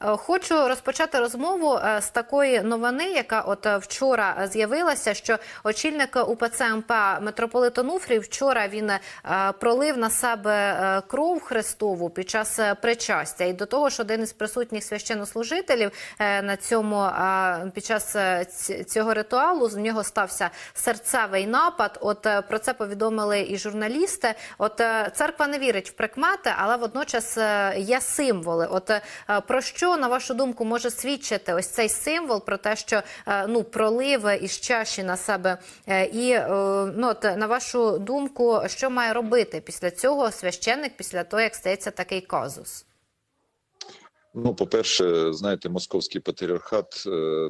Е, Хочу розпочати розмову е, з такої новини, яка от е, вчора з'явилася, що очільник УПЦ МП митрополит Онуфрій вчора він пролив на себе кров Христову під час причастя. І до того ж, один із присутніх священнослужителів на цьому під час цього ритуалу з нього стався серцевий напад. От про це повідомили і журналісти. От церква не вірить в прикмети, але водночас є символи. От про що на вашу думку може свідчити ось цей символ про те, що е, ну пролив із чаші на себе, Е, і е, ну от на вашу думку, що має робити після цього священник, після того як стається такий казус? Ну, по-перше, знаєте, московський патріархат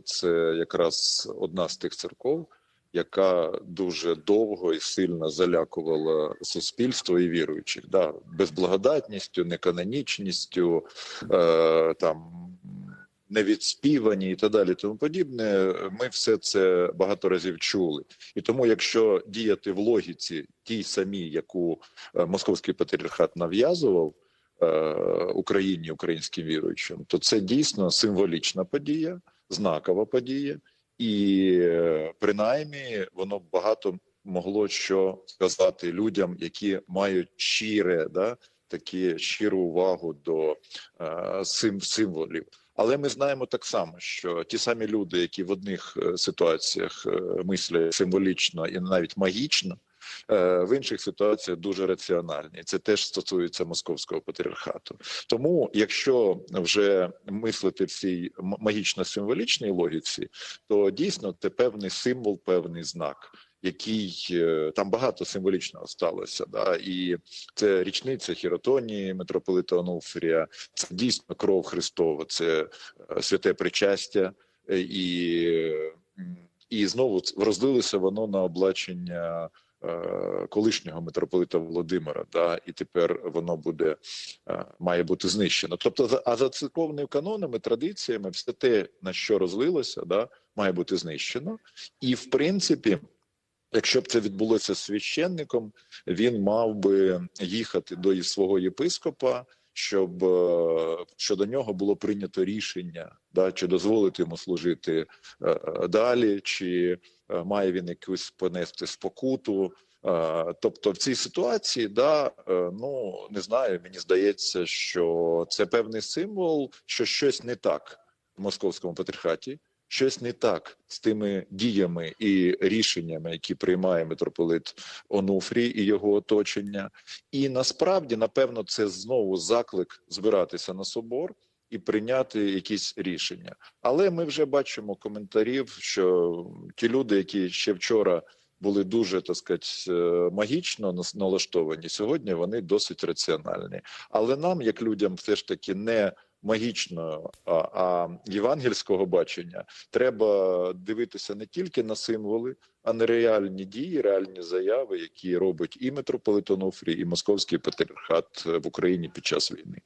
це якраз одна з тих церков, яка дуже довго і сильно залякувала суспільство і віруючих, да, безблагодатністю, неканонічністю, е, там невідспівані і так далі, тому подібне. Ми все це багато разів чули, і тому, якщо діяти в логіці тій самій, яку е, московський патріархат нав'язував. е, Україні, українським віруючим, то це дійсно символічна подія, знакова подія, і принаймні воно багато могло що сказати людям, які мають щире, да, такі щиру увагу до е, сим, символів. Але ми знаємо так само, що ті самі люди, які в одних е, ситуаціях е, мислять символічно і навіть магічно, в інших ситуаціях дуже раціональні. Це теж стосується московського патріархату. Тому, якщо вже мислити в цій магічно-символічній логіці, то дійсно це певний символ, певний знак. Який е, там багато символічного сталося, да і це річниця Хіротонії, митрополита Онуфрія, це дійсно кров Христова, це е, святе причастя, е, і, е, і знову розлилося воно на облачення е, колишнього митрополита Володимира, да, і тепер воно буде е, має бути знищено. Тобто, а за церковними канонами, традиціями, все те, на що розлилося, да, має бути знищено. І в принципі, якщо б це відбулося з священником, він мав би їхати до свого єпископа. Щоб е, щодо нього було прийнято рішення, да чи дозволити йому служити е, е, далі, чи е, має він якусь понести спокуту. Е, Тобто, в цій ситуації, да, е, ну не знаю, мені здається, що це певний символ, що щось не так в московському патріархаті, щось не так з тими діями і рішеннями, які приймає митрополит Онуфрій і його оточення. І насправді, напевно, це знову заклик збиратися на собор. І прийняти якісь рішення, але ми вже бачимо коментарів, що ті люди, які ще вчора були дуже так сказати, е, магічно налаштовані. Сьогодні вони досить раціональні. Але нам, як людям, все ж таки не магічного, а, а євангельського бачення, треба дивитися не тільки на символи, а на реальні дії, реальні заяви, які робить і митрополит Онуфрій, і московський патріархат в Україні під час війни.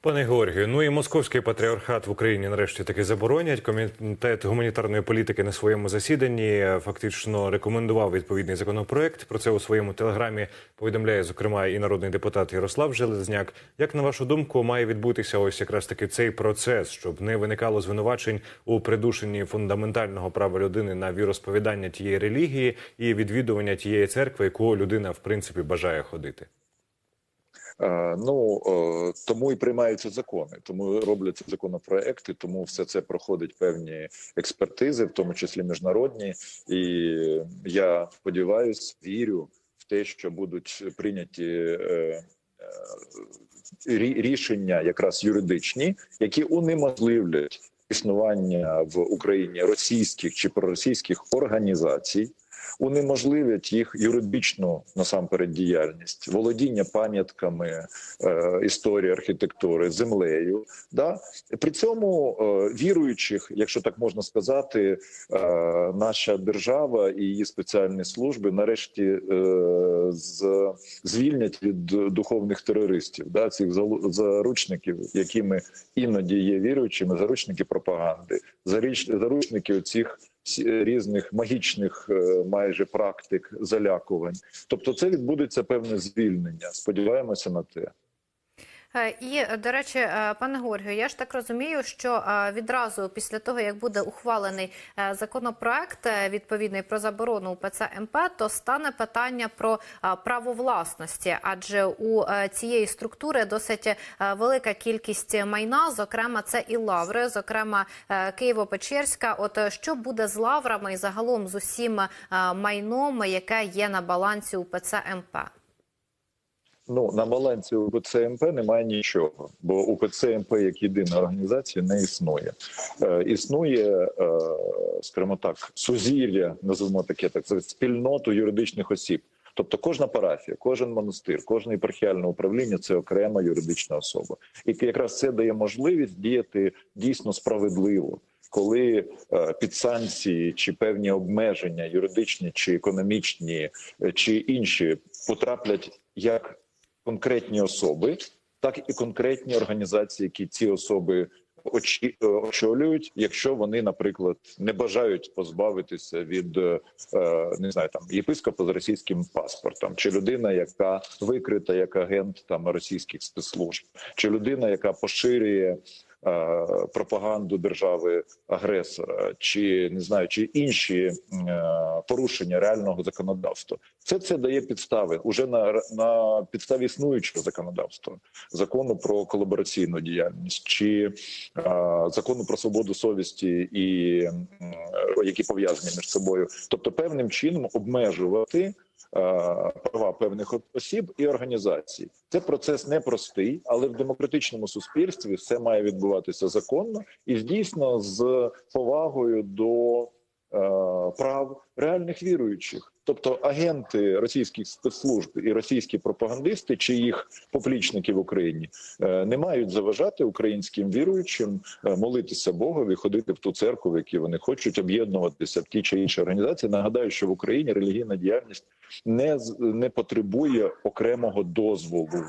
Пане Георгію, ну і московський патріархат в Україні нарешті таки заборонять. Комітет гуманітарної політики на своєму засіданні фактично рекомендував відповідний законопроект. Про це у своєму телеграмі повідомляє зокрема і народний депутат Ярослав Железняк. Як на вашу думку, має відбутися ось якраз таки цей процес, щоб не виникало звинувачень у придушенні фундаментального права людини на віросповідання тієї релігії і відвідування тієї церкви, яку людина в принципі бажає ходити? Е, Ну е, тому і приймаються закони, тому робляться законопроекти, тому все це проходить певні експертизи, в тому числі міжнародні. І я сподіваюся, вірю в те, що будуть прийняті е, рі- рішення, якраз юридичні, які унеможливлять існування в Україні російських чи проросійських організацій унеможливлять їх юридичну насамперед діяльність, володіння пам'ятками е, історії архітектури, землею. Да? При цьому е, віруючих, якщо так можна сказати, е, наша держава і її спеціальні служби нарешті звільнять від духовних терористів, да? цих заручників, якими іноді є віруючими, заручники пропаганди, заручники цих всі- різних магічних е, майже практик залякувань. Тобто, це відбудеться певне звільнення. Сподіваємося на те. Е, І до речі, е, пане Георгію, я ж так розумію, що е, відразу після того, як буде ухвалений е, законопроект е, відповідний про заборону УПЦ МП, то стане питання про е, право власності, адже у е, цієї структури досить е, велика кількість майна, зокрема, це і лаври, зокрема е, Києво-Печерська. От е, що буде з лаврами і загалом з усім е, майном, яке є на балансі УПЦ МП? Ну на балансі УПЦ МП немає нічого, бо УПЦ МП як єдина організація не існує. Е, існує, е, скажімо так, сузір'я, називаємо таке так, це спільноту юридичних осіб. Тобто кожна парафія, кожен монастир, кожне єпархіальне управління це окрема юридична особа, і якраз це дає можливість діяти дійсно справедливо. Коли е, під санкції чи певні обмеження юридичні чи економічні е, чи інші потраплять як конкретні особи, так і конкретні організації, які ці особи е, очолюють, якщо вони, наприклад, не бажають позбавитися від е, не знаю там єпископа з російським паспортом, чи людина, яка викрита як агент там російських спецслужб, чи людина, яка поширює. Е, Пропаганду держави агресора, чи не знаю, чи інші е, порушення реального законодавства, це це дає підстави. Уже на, на підставі існуючого законодавства, закону про колабораційну діяльність чи е, закону про свободу совісті, і які пов'язані між собою, тобто певним чином обмежувати права певних осіб і організацій. Це процес непростий, але в демократичному суспільстві все має відбуватися законно і дійсно з повагою до е, прав реальних віруючих. Тобто агенти російських спецслужб і російські пропагандисти, чи їх поплічники в Україні е, не мають заважати українським віруючим е, молитися Богові, ходити в ту церкву, в якій вони хочуть об'єднуватися в ті чи інші організації. Нагадаю, що в Україні релігійна діяльність не не потребує окремого дозволу.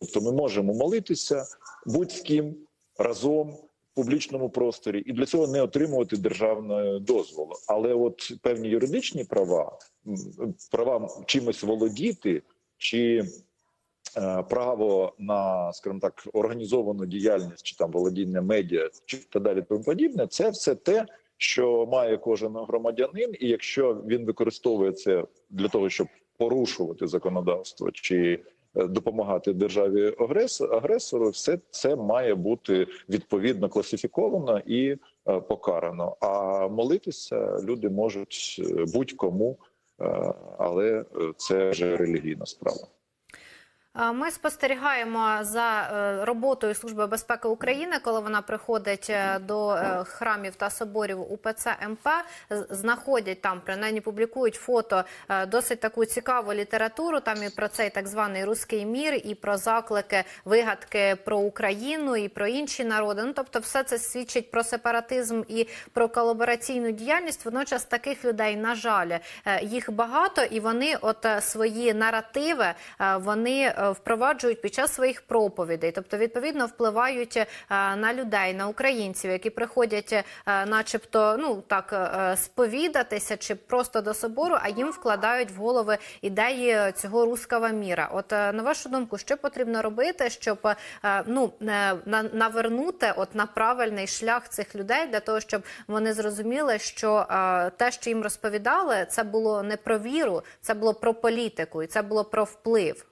Тобто, ми можемо молитися будь з ким разом публічному просторі, і для цього не отримувати державного дозволу. Але от певні юридичні права, права чимось володіти чи е, право на, скажімо так, організовану діяльність чи там володіння медіа, чи та далі тому подібне, це все те, що має кожен громадянин, і якщо він використовує це для того, щоб порушувати законодавство чи допомагати державі агресору, все це має бути відповідно класифіковано і е, покарано. А молитися люди можуть е, будь-кому, е, але е, це вже релігійна справа. А Ми спостерігаємо за е, роботою Служби безпеки України, коли вона приходить е, до е, храмів та соборів УПЦ МП. Знаходять там, принаймні публікують фото е, досить таку цікаву літературу. Там і про цей так званий руський мір, і про заклики, вигадки про Україну і про інші народи. Ну тобто, все це свідчить про сепаратизм і про колабораційну діяльність. Водночас таких людей, на жаль, е, їх багато, і вони, от е, свої наративи, е, вони е, впроваджують під час своїх проповідей, тобто відповідно впливають е, на людей, на українців, які приходять, е, начебто, ну так е, сповідатися чи просто до собору, а їм вкладають в голови ідеї цього руского міра. От е, на вашу думку, що потрібно робити, щоб е, ну е, навернути от на правильний шлях цих людей для того, щоб вони зрозуміли, що е, те, що їм розповідали, це було не про віру, це було про політику, і це було про вплив.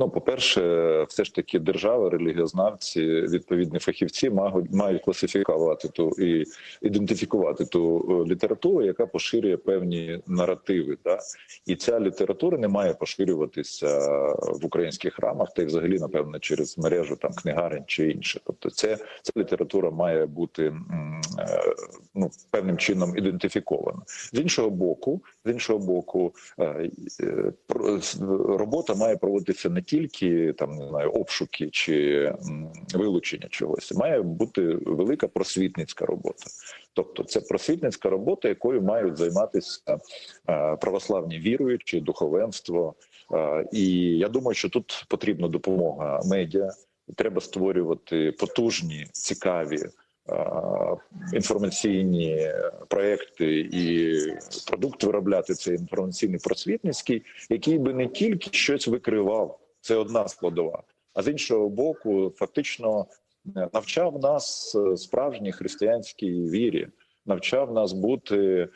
Ну, по-перше, все ж таки держава, релігіознавці, відповідні фахівці мають класифікувати ту і ідентифікувати ту е, літературу, яка поширює певні наративи. Да? І ця література не має поширюватися в українських храмах, та й взагалі, напевно, через мережу там книгарень чи інше. Тобто, це ця література має бути е, ну певним чином ідентифікована. З іншого боку, з іншого боку, е, робота має проводитися не тільки там не знаю обшуки чи вилучення чогось, має бути велика просвітницька робота. Тобто, це просвітницька робота, якою мають займатися е, православні віруючі, духовенство. Е, І я думаю, що тут потрібна допомога медіа. Треба створювати потужні, цікаві е, інформаційні проекти і продукт виробляти цей інформаційний просвітницький, який би не тільки щось викривав. Це одна складова. а з іншого боку, фактично е, навчав нас е, справжній християнській вірі, навчав нас бути е,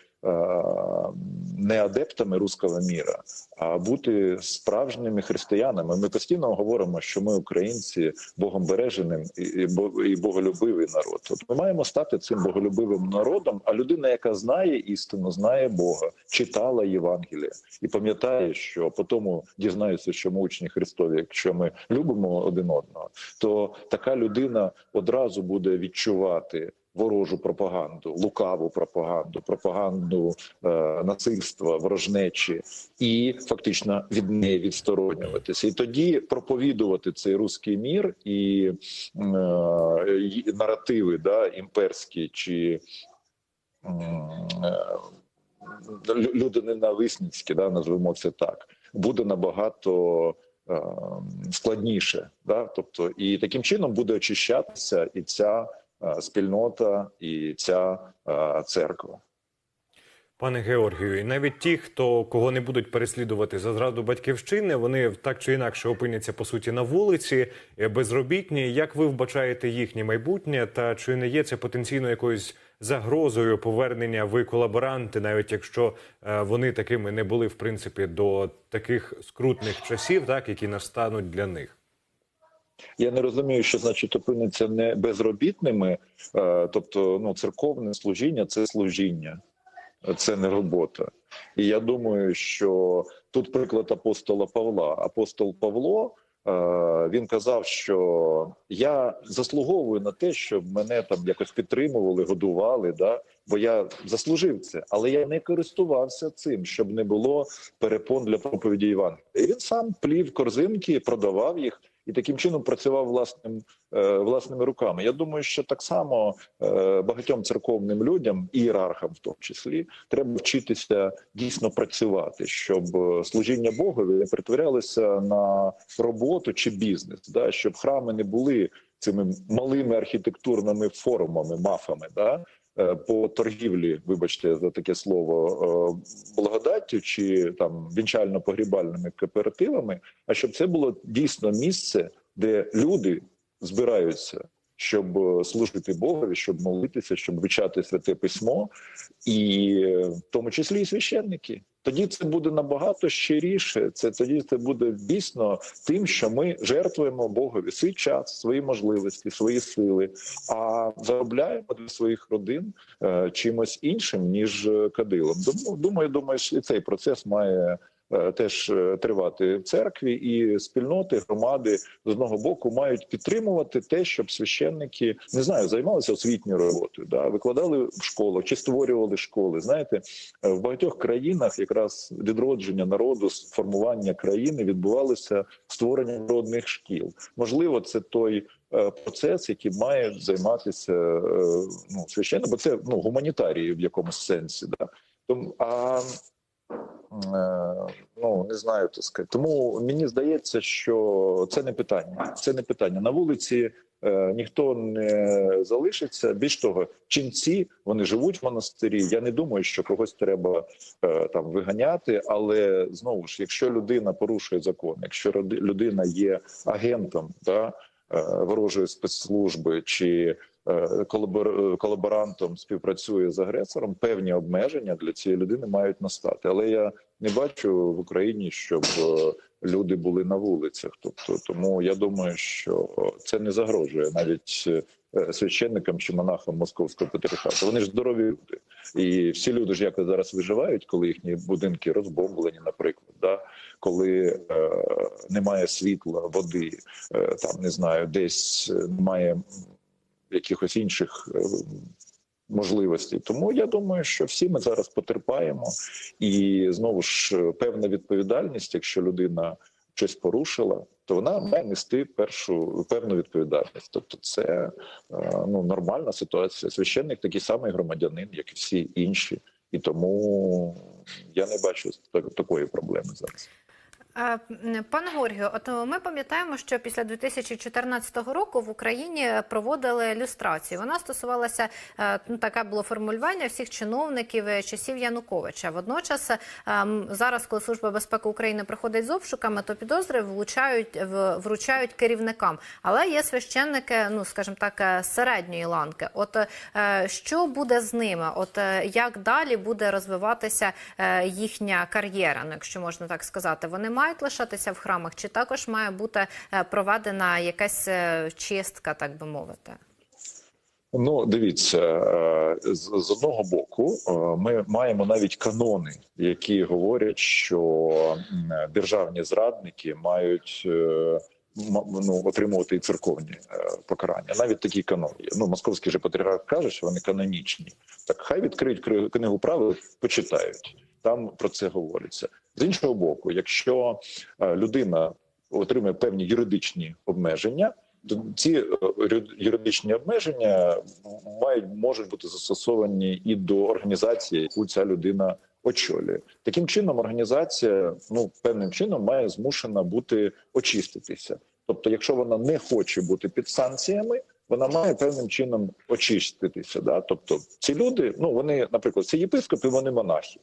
не адептами руського міра, а бути справжніми християнами. Ми постійно говоримо, що ми українці богом береженим і, боголюбивий народ. От ми маємо стати цим боголюбивим народом. А людина, яка знає істину, знає Бога, читала Євангеліє і пам'ятає, що по тому дізнаються, що ми учні Христові. Якщо ми любимо один одного, то така людина одразу буде відчувати. Ворожу пропаганду, лукаву пропаганду, пропаганду е, насильства, ворожнечі, і фактично від неї відсторонюватися. І тоді проповідувати цей руський мір і е, наративи, да, імперські чи е, лю- людоненависницькі, да, назвемо це так, буде набагато е, складніше. Да? Тобто, і таким чином буде очищатися і ця спільнота, і ця е, церква. Пане Георгію, і навіть ті, хто кого не будуть переслідувати за зраду батьківщини, вони так чи інакше опиняться по суті на вулиці, е, безробітні. Як ви вбачаєте їхнє майбутнє? Та чи не є це потенційно якоюсь загрозою повернення ви колаборанти, навіть якщо е, вони такими не були в принципі до таких скрутних часів, так які настануть для них? Я не розумію, що значить опиниться не безробітними, е, тобто ну церковне служіння це служіння, це не робота. І я думаю, що тут приклад апостола Павла. Апостол Павло е, він казав, що я заслуговую на те, щоб мене там якось підтримували, годували, да бо я заслужив це, але я не користувався цим, щоб не було перепон для проповіді Євангелія. І він сам плів корзинки, продавав їх і таким чином працював власним е, власними руками. Я думаю, що так само е, багатьом церковним людям, ієрархам в тому числі, треба вчитися дійсно працювати, щоб е, служіння Богові не перетворялося на роботу чи бізнес, да щоб храми не були цими малими архітектурними формами, мафами, да. Е, По торгівлі, вибачте за таке слово, е, благодаттю чи там вінчально-погрібальними кооперативами, а щоб це було дійсно місце, де люди збираються, щоб е, служити Богові, щоб молитися, щоб вивчати святе письмо, і в тому числі і священники. Тоді це буде набагато щиріше. Це тоді це буде дійсно тим, що ми жертвуємо Богові свій час, свої можливості, свої сили, а заробляємо для своїх родин е, чимось іншим ніж е, кадилом. Тому думаю, думаю, і цей процес має теж е, тривати в церкві, і спільноти, громади з одного боку мають підтримувати те, щоб священники не знаю, займалися освітньою роботою, да викладали в школах чи створювали школи. Знаєте, е, в багатьох країнах якраз відродження народу, формування країни відбувалося створенням народних шкіл. Можливо, це той е, процес, який має займатися е, ну священно, бо це ну гуманітарії в якомусь сенсі. Да? Тому а е, ну не знаю, так сказати. Тому мені здається, що це не питання. Це не питання на вулиці. е, Ніхто не залишиться. Більш того, ченці вони живуть в монастирі. Я не думаю, що когось треба е, там виганяти. Але знову ж, якщо людина порушує закон, якщо людина є агентом да, е, ворожої спецслужби чи е, колаборантом співпрацює з агресором, певні обмеження для цієї людини мають настати. Але я не бачу в Україні, щоб е, люди були на вулицях. Тобто, тому я думаю, що це не загрожує навіть е, священникам чи монахам московського патріархату. Вони ж здорові люди, і всі люди ж якось зараз виживають, коли їхні будинки розбомблені, наприклад, да коли е, немає світла, води, е, там не знаю, десь е, немає якихось інших. е, Можливості, тому я думаю, що всі ми зараз потерпаємо, і знову ж е, певна відповідальність, якщо людина щось порушила, то вона має нести першу певну відповідальність. Тобто, це е, ну нормальна ситуація. Священник такий самий громадянин, як і всі інші, і тому я не бачу так- такої проблеми зараз. Пане Георгію, от е, ми пам'ятаємо, що після 2014 року в Україні проводили люстрацію. Вона стосувалася е, ну таке було формулювання всіх чиновників е, часів Януковича. Водночас зараз, коли служба безпеки України приходить з обшуками, то підозри влучають вручають керівникам. Але є священники, ну скажімо так, середньої ланки. От що буде з ними? От як далі буде розвиватися їхня кар'єра, ну якщо можна так сказати, вони мають лишатися в храмах, чи також має бути е, проведена якась е, чистка, так би мовити? Ну, дивіться, е, з, одного боку, ми маємо навіть канони, які говорять, що державні зрадники мають ну, отримувати і церковні покарання. Навіть такі канони. Ну, московський же патріарх каже, що вони канонічні. Так хай відкриють кри- книгу правил, почитають. Там про це говориться. З іншого боку, якщо е, людина отримує певні юридичні обмеження, то ці е, юридичні обмеження мають можуть бути застосовані і до організації, яку ця людина очолює. Таким чином, організація ну певним чином має змушена бути очиститися. Тобто, якщо вона не хоче бути під санкціями, вона має певним чином очиститися. Да? Тобто, ці люди, ну вони, наприклад, це єпископи, вони монахи.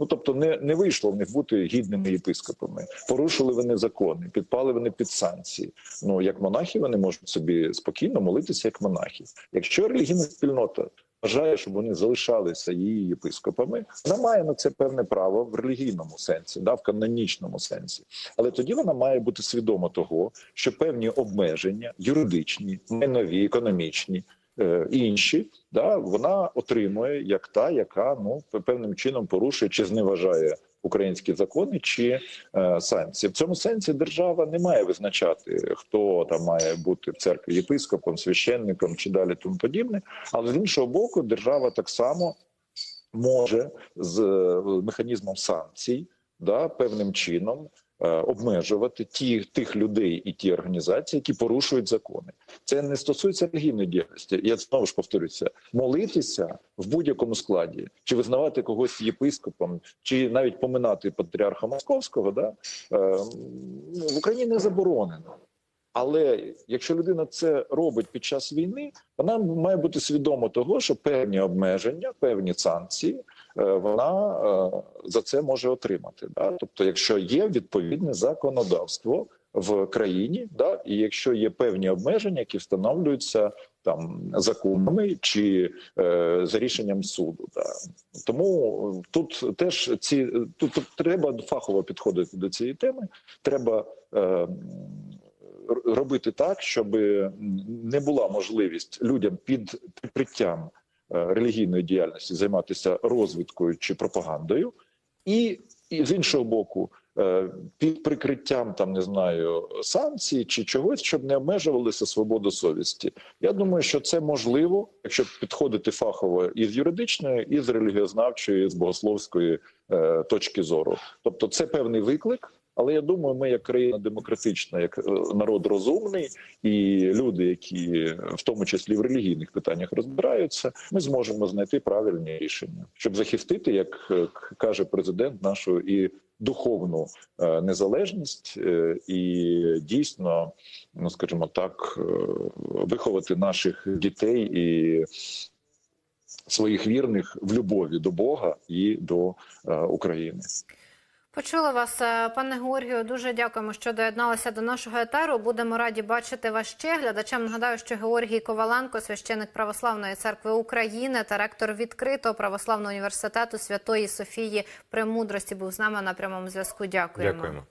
Ну тобто, не, не вийшло в них бути гідними єпископами. Порушили вони закони, підпали вони під санкції. Ну як монахи, вони можуть собі спокійно молитися як монахи. Якщо релігійна спільнота вважає, щоб вони залишалися її єпископами, вона має на це певне право в релігійному сенсі, да, в канонічному сенсі. Але тоді вона має бути свідома того, що певні обмеження юридичні, майнові, економічні. Е, Інші да вона отримує як та, яка ну певним чином порушує чи зневажає українські закони чи е, санкції. В цьому сенсі держава не має визначати, хто там має бути в церкві єпископом, священником чи далі тому подібне. Але з іншого боку, держава так само може з е, механізмом санкцій да певним чином. Е, Обмежувати ті тих людей і ті організації, які порушують закони, це не стосується релігійної діяльності. Я знову ж повторюся: молитися в будь-якому складі, чи визнавати когось єпископом, чи навіть поминати патріарха Московського, да е, ну, в Україні не заборонено. Але якщо людина це робить під час війни, вона має бути свідома того, що певні обмеження, певні санкції вона е, за це може отримати. Да? Тобто, якщо є відповідне законодавство в країні, да, і якщо є певні обмеження, які встановлюються там законами чи е, за рішенням суду, да. тому тут теж ці тут, тут треба фахово підходити до цієї теми. Треба е, робити так, щоб не була можливість людям під прикриттям е, релігійної діяльності займатися розвідкою чи пропагандою, і, і з іншого боку, е, під прикриттям там не знаю санкцій чи чогось, щоб не обмежувалися свободу совісті. Я думаю, що це можливо, якщо підходити фахово і з юридичної, і з релігіознавчої, і з богословської е, точки зору. Тобто, це певний виклик. Але я думаю, ми як країна демократична, як е, народ розумний, і люди, які в тому числі в релігійних питаннях розбираються, ми зможемо знайти правильні рішення, щоб захистити, як е, каже президент, нашу і духовну е, незалежність, і дійсно, ну скажімо так, виховати наших дітей і своїх вірних в любові до Бога і до України. Почула вас, е, пане Георгію. Дуже дякуємо, що доєдналися до нашого етеру. Будемо раді бачити вас ще. Глядачам нагадаю, що Георгій Коваленко, священик Православної церкви України та ректор відкритого православного університету Святої Софії Премудрості, був з нами на прямому зв'язку. Дякуємо. Дякуємо.